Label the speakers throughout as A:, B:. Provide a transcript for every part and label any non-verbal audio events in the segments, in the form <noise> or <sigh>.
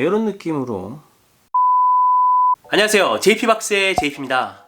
A: 이런 느낌으로. 안녕하세요. JP박스의 JP입니다.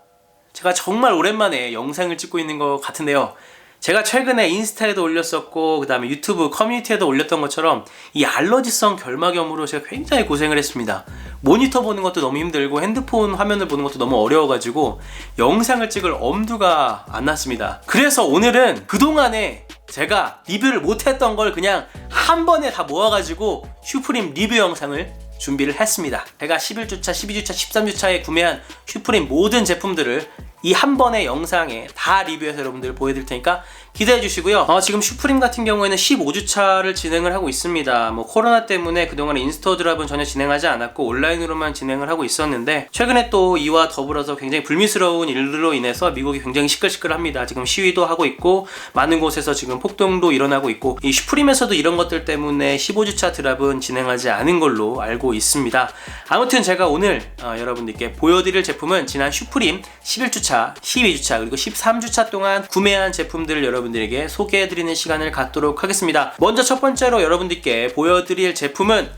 A: 제가 정말 오랜만에 영상을 찍고 있는 것 같은데요. 제가 최근에 인스타에도 올렸었고 그 다음에 유튜브 커뮤니티에도 올렸던 것처럼 이 알러지성 결막염으로 제가 굉장히 고생을 했습니다. 모니터 보는 것도 너무 힘들고 핸드폰 화면을 보는 것도 너무 어려워가지고 영상을 찍을 엄두가 안 났습니다. 그래서 오늘은 그동안에 제가 리뷰를 못했던 걸 그냥 한 번에 다 모아가지고 슈프림 리뷰 영상을 준비를 했습니다. 제가 11주차, 12주차, 13주차에 구매한 슈프림 모든 제품들을 이 한 번의 영상에 다 리뷰해서 여러분들 보여드릴 테니까 기대해 주시고요. 어, 지금 슈프림 같은 경우에는 15주차를 진행을 하고 있습니다. 뭐 코로나 때문에 그동안 인스터 드랍은 전혀 진행하지 않았고 온라인으로만 진행을 하고 있었는데 최근에 또 이와 더불어서 굉장히 불미스러운 일들로 인해서 미국이 굉장히 시끌시끌합니다. 지금 시위도 하고 있고 많은 곳에서 지금 폭동도 일어나고 있고 이 슈프림에서도 이런 것들 때문에 15주차 드랍은 진행하지 않은 걸로 알고 있습니다. 아무튼 제가 오늘 어, 여러분들께 보여드릴 제품은 지난 슈프림 11주차, 12주차 그리고 13주차 동안 구매한 제품들을 여러분들에게 소개해드리는 시간을 갖도록 하겠습니다. 먼저 첫 번째로 여러분들께 보여드릴 제품은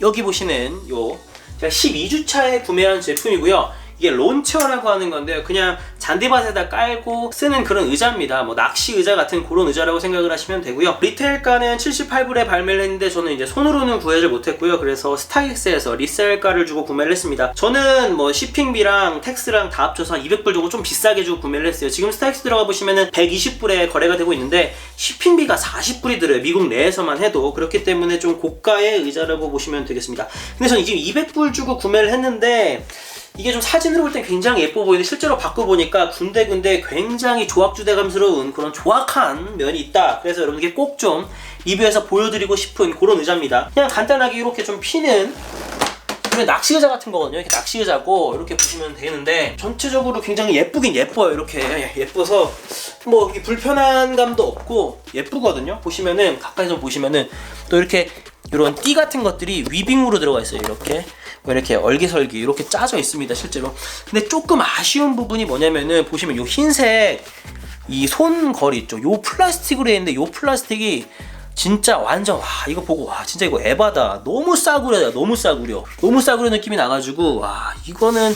A: 여기 보시는 요 제가 12주차에 구매한 제품이고요. 이게 론체어라고 하는 건데요. 그냥 잔디밭에다 깔고 쓰는 그런 의자입니다. 뭐 낚시 의자 같은 그런 의자라고 생각을 하시면 되고요. 리테일가는 78불에 발매를 했는데 저는 이제 손으로는 구하지 못했고요. 그래서 스타익스에서 리셀가를 주고 구매를 했습니다. 저는 뭐 shipping비랑 텍스랑 다 합쳐서 한 200불 주고 좀 비싸게 주고 구매를 했어요. 지금 스타익스 들어가 보시면은 120불에 거래가 되고 있는데 shipping비가 40불이 들어요. 미국 내에서만 해도 그렇기 때문에 좀 고가의 의자라고 보시면 되겠습니다. 근데 저는 지금 200불 주고 구매를 했는데 이게 좀 사진으로 볼 땐 굉장히 예뻐 보이는데 실제로 바꿔보니까 군데군데 굉장히 조악주대감스러운 그런 조악한 면이 있다. 그래서 여러분께 꼭 좀 리뷰해서 보여드리고 싶은 그런 의자입니다. 그냥 간단하게 이렇게 좀 피는 낚시 의자 같은 거거든요. 이렇게 낚시 의자고 이렇게 보시면 되는데 전체적으로 굉장히 예쁘긴 예뻐요. 이렇게 예뻐서 뭐 불편한 감도 없고 예쁘거든요. 보시면은 가까이 좀 보시면은 또 이렇게 이런 띠 같은 것들이 위빙으로 들어가 있어요. 이렇게 뭐 이렇게 얼기설기 이렇게 짜져 있습니다. 실제로. 근데 조금 아쉬운 부분이 뭐냐면은 보시면 요 흰색 이 손거리 있죠. 요 플라스틱으로 했는데 요 플라스틱이 진짜 완전 와 이거 보고 와 진짜 이거 에바다 너무 싸구려다 너무 싸구려 너무 싸구려 느낌이 나가지고 와 이거는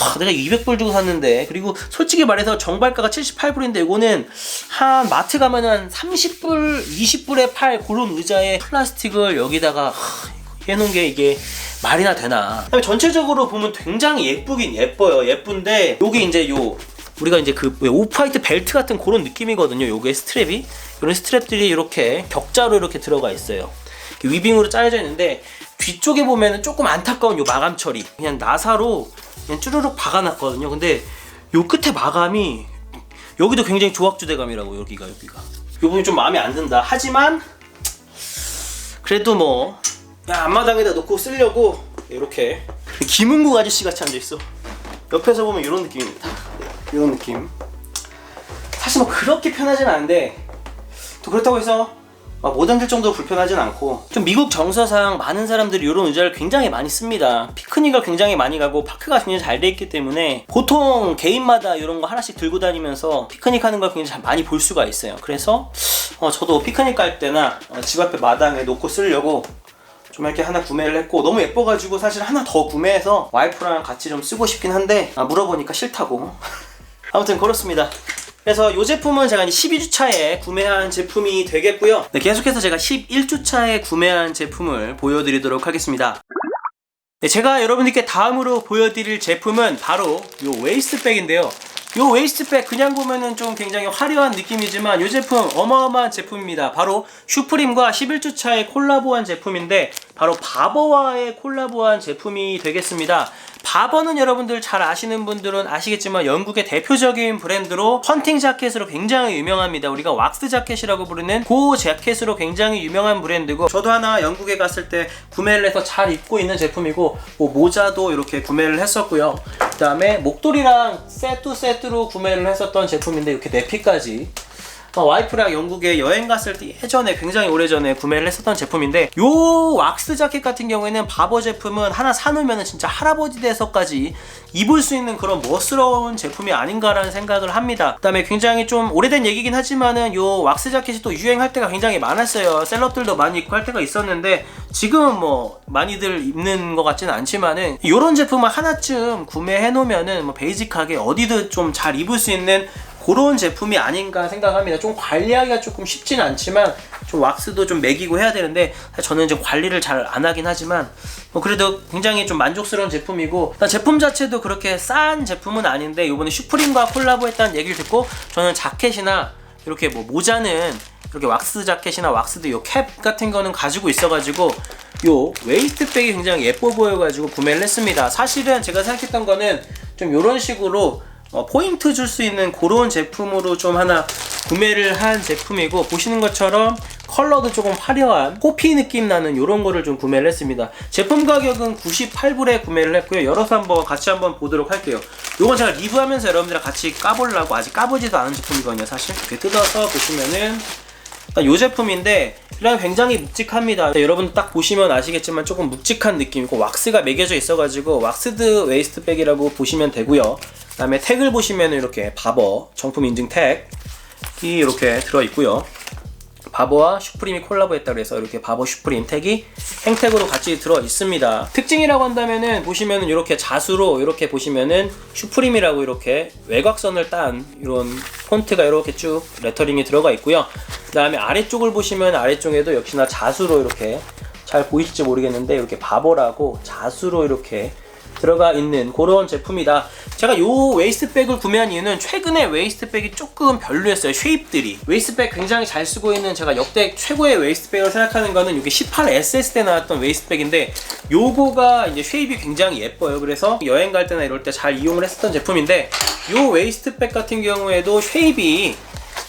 A: 와 내가 200불 주고 샀는데 그리고 솔직히 말해서 정발가가 78불인데 이거는 한 마트 가면은 한 30불 20불에 팔 그런 의자에 플라스틱을 여기다가 하, 해놓은 게 이게 말이나 되나 전체적으로 보면 굉장히 예쁘긴 예뻐요 예쁜데 요게 이제 요 우리가 이제 그 오프화이트 벨트 같은 그런 느낌이거든요. 요게 스트랩이 이런 스트랩들이 이렇게 격자로 이렇게 들어가 있어요. 위빙으로 짜여져 있는데 뒤쪽에 보면은 조금 안타까운 요 마감 처리. 그냥 나사로 그냥 쭈르륵 박아놨거든요. 근데 요 끝에 마감이 여기도 굉장히 조악주대감이라고 여기가 여기가. 요 부분이 좀 마음에 안 든다. 하지만 그래도 뭐 야, 앞마당에다 놓고 쓰려고 이렇게 김은국 아저씨 같이 앉아 있어. 옆에서 보면 이런 느낌입니다. 이런 느낌. 사실 뭐 그렇게 편하진 않은데 또 그렇다고 해서 막못 앉을 정도로 불편하진 않고 좀 미국 정서상 많은 사람들이 이런 의자를 굉장히 많이 씁니다. 피크닉을 굉장히 많이 가고 파크가 굉장히 잘 돼 있기 때문에 보통 개인마다 이런 거 하나씩 들고 다니면서 피크닉 하는 걸 굉장히 잘 많이 볼 수가 있어요. 그래서 어, 저도 피크닉 갈 때나 어, 집 앞에 마당에 놓고 쓰려고 좀 이렇게 하나 구매를 했고 너무 예뻐가지고 사실 하나 더 구매해서 와이프랑 같이 좀 쓰고 싶긴 한데 아, 물어보니까 싫다고. <laughs> 아무튼 그렇습니다. 그래서 이 제품은 제가 이제 12주차에 구매한 제품이 되겠고요. 네, 계속해서 제가 11주차에 구매한 제품을 보여드리도록 하겠습니다. 네, 제가 여러분들께 다음으로 보여드릴 제품은 바로 이 웨이스트백인데요 요 웨이스트백 그냥 보면은 좀 굉장히 화려한 느낌이지만 이 제품 어마어마한 제품입니다. 바로 슈프림과 11주 차에 콜라보한 제품인데 바로 바버와의 콜라보한 제품이 되겠습니다. 바버는 여러분들 잘 아시는 분들은 아시겠지만 영국의 대표적인 브랜드로 헌팅 자켓으로 굉장히 유명합니다. 우리가 왁스 자켓이라고 부르는 그 자켓으로 굉장히 유명한 브랜드고 저도 하나 영국에 갔을 때 구매를 해서 잘 입고 있는 제품이고 뭐 모자도 이렇게 구매를 했었고요. 그 다음에 목도리랑 세트 세트로 구매를 했었던 제품인데 이렇게 내피까지 어, 와이프랑 영국에 여행 갔을 때 예전에 굉장히 오래전에 구매를 했었던 제품인데 요 왁스 자켓 같은 경우에는 바버 제품은 하나 사놓으면 진짜 할아버지 돼서까지 입을 수 있는 그런 멋스러운 제품이 아닌가라는 생각을 합니다. 그다음에 굉장히 좀 오래된 얘기긴 하지만은 요 왁스 자켓이 또 유행할 때가 굉장히 많았어요. 셀럽들도 많이 입고 할 때가 있었는데 지금은 뭐 많이들 입는 것 같지는 않지만은 요런 제품을 하나쯤 구매해 놓으면은 뭐 베이직하게 어디든 좀 잘 입을 수 있는 그런 제품이 아닌가 생각합니다. 좀 관리하기가 조금 쉽진 않지만 좀 왁스도 좀 매기고 해야 되는데 저는 이제 관리를 잘 안 하긴 하지만 뭐 그래도 굉장히 좀 만족스러운 제품이고 제품 자체도 그렇게 싼 제품은 아닌데 이번에 슈프림과 콜라보했다는 얘기를 듣고 저는 자켓이나 이렇게 뭐 모자는 이렇게 왁스 자켓이나 왁스도 요캡 같은 거는 가지고 있어가지고 요 웨이스트백이 굉장히 예뻐 보여가지고 구매를 했습니다. 사실은 제가 생각했던 거는 좀 요런 식으로 어, 포인트 줄 수 있는 그런 제품으로 좀 하나 구매를 한 제품이고 보시는 것처럼 컬러도 조금 화려한 호피 느낌 나는 이런 거를 좀 구매를 했습니다. 제품 가격은 98불에 구매를 했고요. 열어서 한번 같이 한번 보도록 할게요. 이건 제가 리뷰하면서 여러분들이랑 같이 까보려고 아직 까보지도 않은 제품이거든요. 사실 이렇게 뜯어서 보시면은 이 제품인데 일단 굉장히 묵직합니다. 네, 여러분 딱 보시면 아시겠지만 조금 묵직한 느낌이고 왁스가 매겨져 있어가지고 왁스드 웨이스트백이라고 보시면 되고요. 그 다음에 택을 보시면 이렇게 바버 정품 인증 택이 이렇게 들어 있고요. 바버와 슈프림이 콜라보했다 그래서 이렇게 바버 슈프림 택이 행택으로 같이 들어 있습니다. 특징이라고 한다면은 보시면은 이렇게 자수로 이렇게 보시면은 슈프림이라고 이렇게 외곽선을 딴 이런 폰트가 이렇게 쭉 레터링이 들어가 있고요. 그다음에 아래쪽을 보시면 아래쪽에도 역시나 자수로 이렇게 잘 보이실지 모르겠는데 이렇게 바버라고 자수로 이렇게 들어가 있는 그런 제품이다. 제가 요 웨이스트백을 구매한 이유는 최근에 웨이스트백이 조금 별로였어요. 쉐입들이. 웨이스트백 굉장히 잘 쓰고 있는 제가 역대 최고의 웨이스트백을 생각하는 거는 이게 18SS 때 나왔던 웨이스트백인데 요거가 이제 쉐입이 굉장히 예뻐요. 그래서 여행 갈 때나 이럴 때 잘 이용을 했었던 제품인데 요 웨이스트백 같은 경우에도 쉐입이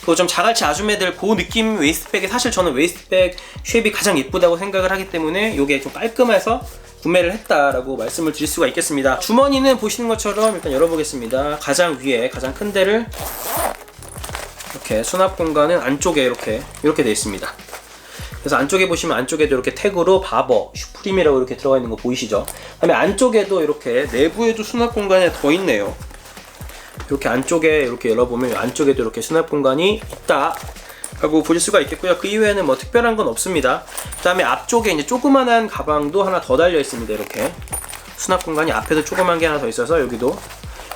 A: 그좀 자갈치 아줌매들 그 느낌 웨이스트백이 사실 저는 웨이스트백 쉐입이 가장 예쁘다고 생각을 하기 때문에 이게 좀 깔끔해서 구매를 했다라고 말씀을 드릴 수가 있겠습니다. 주머니는 보시는 것처럼 일단 열어보겠습니다. 가장 위에 가장 큰 데를 이렇게 수납 공간은 안쪽에 이렇게 이렇게 되어 있습니다. 그래서 안쪽에 보시면 안쪽에도 이렇게 태그로 바버, 슈프림이라고 이렇게 들어가 있는 거 보이시죠? 그다음에 안쪽에도 이렇게 내부에도 수납 공간이 더 있네요. 이렇게 안쪽에 이렇게 열어보면 안쪽에도 이렇게 수납 공간이 있다. 하고 보실 수가 있겠고요. 그 이외에는 뭐 특별한 건 없습니다. 그 다음에 앞쪽에 이제 조그만한 가방도 하나 더 달려 있습니다. 이렇게 수납 공간이 앞에도 조그만 게 하나 더 있어서 여기도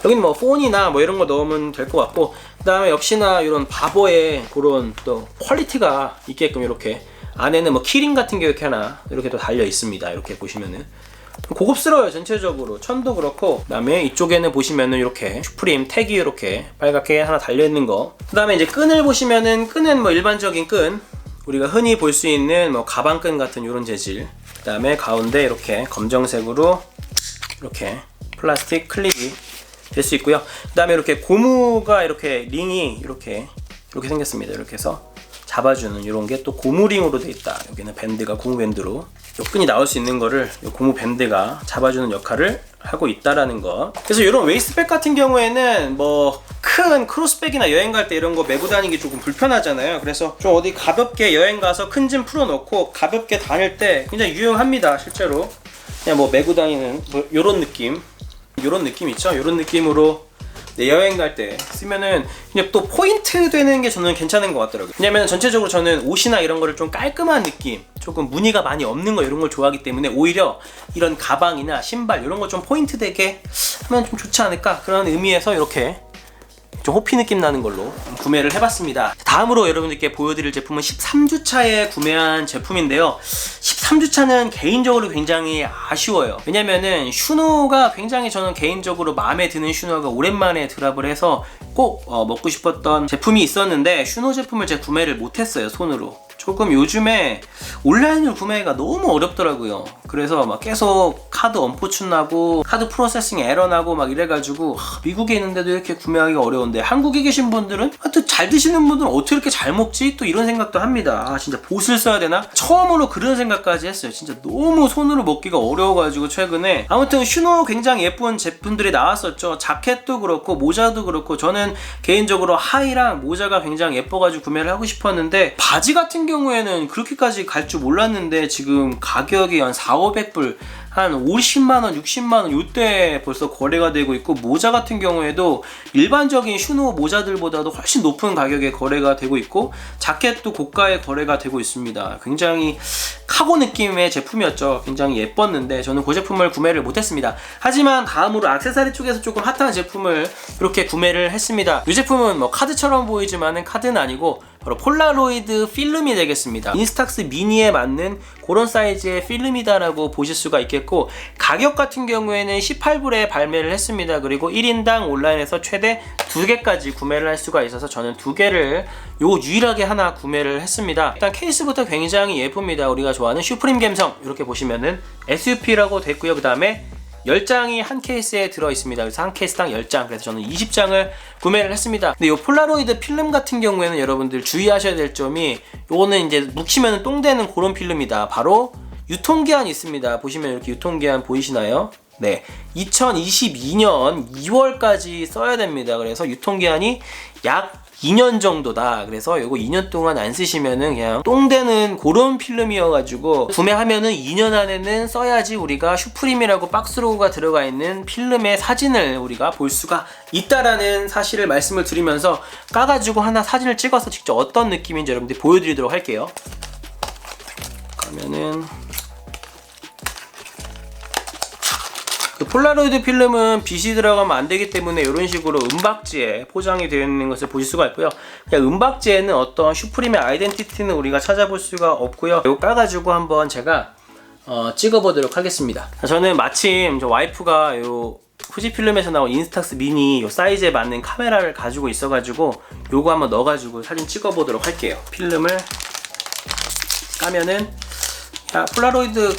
A: 여기는 뭐 폰이나 뭐 이런 거 넣으면 될 것 같고 그 다음에 역시나 이런 바보의 그런 또 퀄리티가 있게끔 이렇게 안에는 뭐 키링 같은 게 이렇게 하나 이렇게 또 달려 있습니다. 이렇게 보시면은 고급스러워요 전체적으로. 천도 그렇고 그다음에 이쪽에는 보시면은 이렇게 슈프림 택이 이렇게 빨갛게 하나 달려 있는 거. 그다음에 이제 끈을 보시면은 끈은 뭐 일반적인 끈. 우리가 흔히 볼 수 있는 뭐 가방끈 같은 이런 재질. 그다음에 가운데 이렇게 검정색으로 이렇게 플라스틱 클립이 될 수 있고요. 그다음에 이렇게 고무가 이렇게 링이 이렇게 이렇게 생겼습니다 이렇게 해서 잡아주는 이런 게 또 고무링으로 돼 있다. 여기는 밴드가 고무 밴드로 요 끈이 나올 수 있는 거를 요 고무 밴드가 잡아주는 역할을 하고 있다라는 거. 그래서 이런 웨이스트백 같은 경우에는 뭐 큰 크로스백이나 여행 갈 때 이런 거 메고 다니는 게 조금 불편하잖아요. 그래서 좀 어디 가볍게 여행 가서 큰 짐 풀어놓고 가볍게 다닐 때 굉장히 유용합니다. 실제로 그냥 뭐 메고 다니는 뭐 요런 느낌, 요런 느낌 있죠? 요런 느낌으로 네, 여행 갈 때 쓰면은 그냥 또 포인트 되는 게 저는 괜찮은 것 같더라고요. 왜냐면 전체적으로 저는 옷이나 이런 거를 좀 깔끔한 느낌, 조금 무늬가 많이 없는 거 이런 걸 좋아하기 때문에 오히려 이런 가방이나 신발 이런 거 좀 포인트 되게 하면 좀 좋지 않을까 그런 의미에서 이렇게 좀 호피 느낌 나는 걸로 구매를 해봤습니다. 다음으로 여러분들께 보여드릴 제품은 13주차에 구매한 제품인데요. 13주차는 개인적으로 굉장히 아쉬워요. 왜냐면은 슈노가 굉장히 저는 개인적으로 마음에 드는 슈노가 오랜만에 드랍을 해서 꼭 어, 먹고 싶었던 제품이 있었는데 슈노 제품을 제가 구매를 못했어요 손으로. 조금 요즘에 온라인으로 구매가 너무 어렵더라고요. 그래서 막 계속 카드 언포춘 나고 카드 프로세싱 에러 나고 막 이래가지고 하, 미국에 있는데도 이렇게 구매하기가 어려운데 한국에 계신 분들은 아, 또잘 드시는 분들은 어떻게 이렇게 잘 먹지? 또 이런 생각도 합니다. 아 진짜 봇을 써야 되나? 처음으로 그런 생각까지 했어요. 진짜 너무 손으로 먹기가 어려워가지고 최근에 아무튼 슈노 굉장히 예쁜 제품들이 나왔었죠. 자켓도 그렇고 모자도 그렇고 저는 개인적으로 하이랑 모자가 굉장히 예뻐가지고 구매를 하고 싶었는데 바지 같은 경우 에는 그렇게까지 갈 줄 몰랐는데 지금 가격이 한 4, 500불 한 50만원, 60만원 요때 벌써 거래가 되고 있고 모자 같은 경우에도 일반적인 슈노 모자들보다도 훨씬 높은 가격에 거래가 되고 있고 자켓도 고가에 거래가 되고 있습니다. 굉장히 카고 느낌의 제품이었죠. 굉장히 예뻤는데 저는 그 제품을 구매를 못했습니다. 하지만 다음으로 악세사리 쪽에서 조금 핫한 제품을 이렇게 구매를 했습니다. 이 제품은 뭐 카드처럼 보이지만은 카드는 아니고 바로 폴라로이드 필름이 되겠습니다. 인스탁스 미니에 맞는 그런 사이즈의 필름이다라고 보실 수가 있겠고 가격 같은 경우에는 18불에 발매를 했습니다. 그리고 1인당 온라인에서 최대 2개까지 구매를 할 수가 있어서 저는 2개를 요 유일하게 하나 구매를 했습니다. 일단 케이스부터 굉장히 예쁩니다. 우리가 좋아하는 슈프림 감성 이렇게 보시면은 SUP라고 됐고요. 그 다음에 10장이 한 케이스에 들어 있습니다. 그래서 한 케이스당 10장. 그래서 저는 20장을 구매를 했습니다. 근데 이 폴라로이드 필름 같은 경우에는 여러분들 주의하셔야 될 점이 요거는 이제 묵히면 똥 되는 그런 필름이다. 바로 유통기한이 있습니다. 보시면 이렇게 유통기한 보이시나요? 네. 2022년 2월까지 써야 됩니다. 그래서 유통기한이 약 2년 정도다. 그래서 이거 2년 동안 안 쓰시면은 그냥 똥되는 그런 필름이어가지고 구매하면은 2년 안에는 써야지 우리가 슈프림이라고 박스 로고가 들어가 있는 필름의 사진을 우리가 볼 수가 있다라는 사실을 말씀을 드리면서 까가지고 하나 사진을 찍어서 직접 어떤 느낌인지 여러분들 보여드리도록 할게요. 그러면은 폴라로이드 필름은 빛이 들어가면 안 되기 때문에 이런 식으로 은박지에 포장이 되어 있는 것을 보실 수가 있고요. 그냥 은박지에는 어떤 슈프림의 아이덴티티는 우리가 찾아볼 수가 없고요. 이거 까가지고 한번 제가 어, 찍어보도록 하겠습니다. 저는 마침 저 와이프가 요 후지필름에서 나온 인스탁스 미니 요 사이즈에 맞는 카메라를 가지고 있어가지고 요거 한번 넣어가지고 사진 찍어보도록 할게요. 필름을 까면은 야, 폴라로이드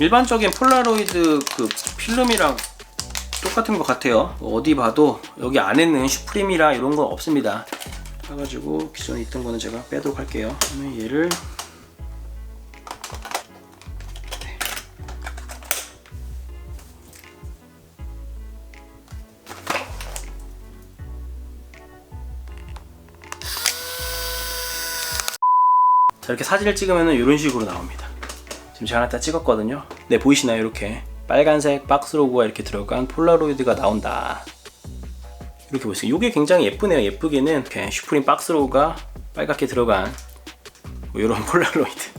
A: 일반적인 폴라로이드 그 필름이랑 똑같은 것 같아요. 어디 봐도 여기 안에는 슈프림이랑 이런 건 없습니다. 해가지고 기존에 있던 거는 제가 빼도록 할게요. 그러면 얘를 네. 자 이렇게 사진을 찍으면 이런 식으로 나옵니다. 지금 제가 하나 딱 찍었거든요. 네 보이시나요? 이렇게 빨간색 박스 로고가 이렇게 들어간 폴라로이드가 나온다. 이렇게 보세요. 이게 굉장히 예쁘네요. 예쁘게는 이렇게 슈프림 박스 로고가 빨갛게 들어간 뭐 이런 <laughs> 폴라로이드.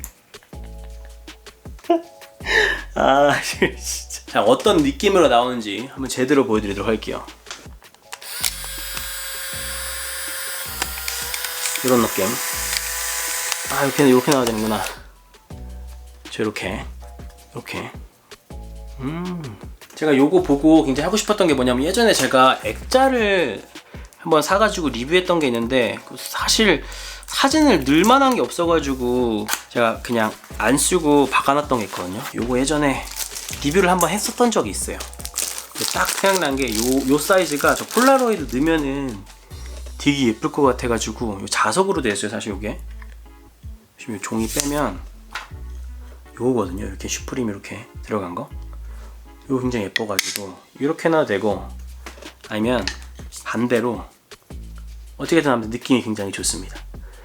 A: <laughs> 아 진짜. 자 어떤 느낌으로 나오는지 한번 제대로 보여드리도록 할게요. 이런 느낌. 아 이렇게 이렇게 나와야 되는구나. 저 이렇게 이렇게. 음. 제가 요거 보고 굉장히 하고 싶었던 게 뭐냐면 예전에 제가 액자를 한번 사가지고 리뷰했던 게 있는데 그 사실 사진을 넣을만한 게 없어가지고 제가 그냥 안 쓰고 박아놨던 게 있거든요. 요거 예전에 리뷰를 한번 했었던 적이 있어요. 딱 생각난 게 요 요 사이즈가 저 폴라로이드 넣으면은 되게 예쁠 것 같아가지고 요 자석으로 되어 있어요 사실 요게. 지금 요 종이 빼면 요거거든요. 이렇게 슈프림 이렇게 들어간 거. 이거 굉장히 예뻐가지고 이렇게나 되고 아니면 반대로 어떻게든 하면 느낌이 굉장히 좋습니다.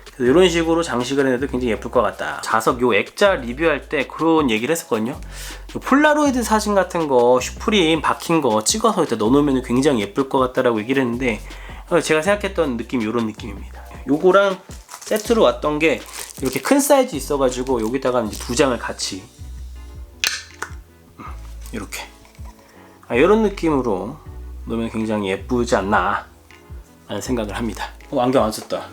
A: 그래서 이런 식으로 장식을 해도 굉장히 예쁠 것 같다. 자석 요 액자 리뷰할 때 그런 얘기를 했었거든요. 요 폴라로이드 사진 같은 거 슈프림 박힌 거 찍어서 이렇게 넣어놓으면 굉장히 예쁠 것 같다라고 얘기를 했는데 어, 제가 생각했던 느낌이 이런 느낌입니다. 요거랑 세트로 왔던 게 이렇게 큰 사이즈 있어가지고 여기다가 이제 두 장을 같이 음, 이렇게 아, 이런 느낌으로 넣으면 굉장히 예쁘지 않나 라는 생각을 합니다. 어, 안경 안 썼다.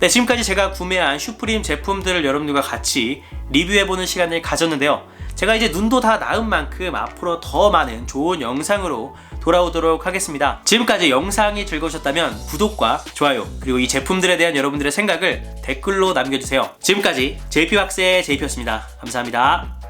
A: 네, 지금까지 제가 구매한 슈프림 제품들을 여러분들과 같이 리뷰해보는 시간을 가졌는데요. 제가 이제 눈도 다 나은 만큼 앞으로 더 많은 좋은 영상으로 돌아오도록 하겠습니다. 지금까지 영상이 즐거우셨다면 구독과 좋아요 그리고 이 제품들에 대한 여러분들의 생각을 댓글로 남겨주세요. 지금까지 JP박스의 JP였습니다. 감사합니다.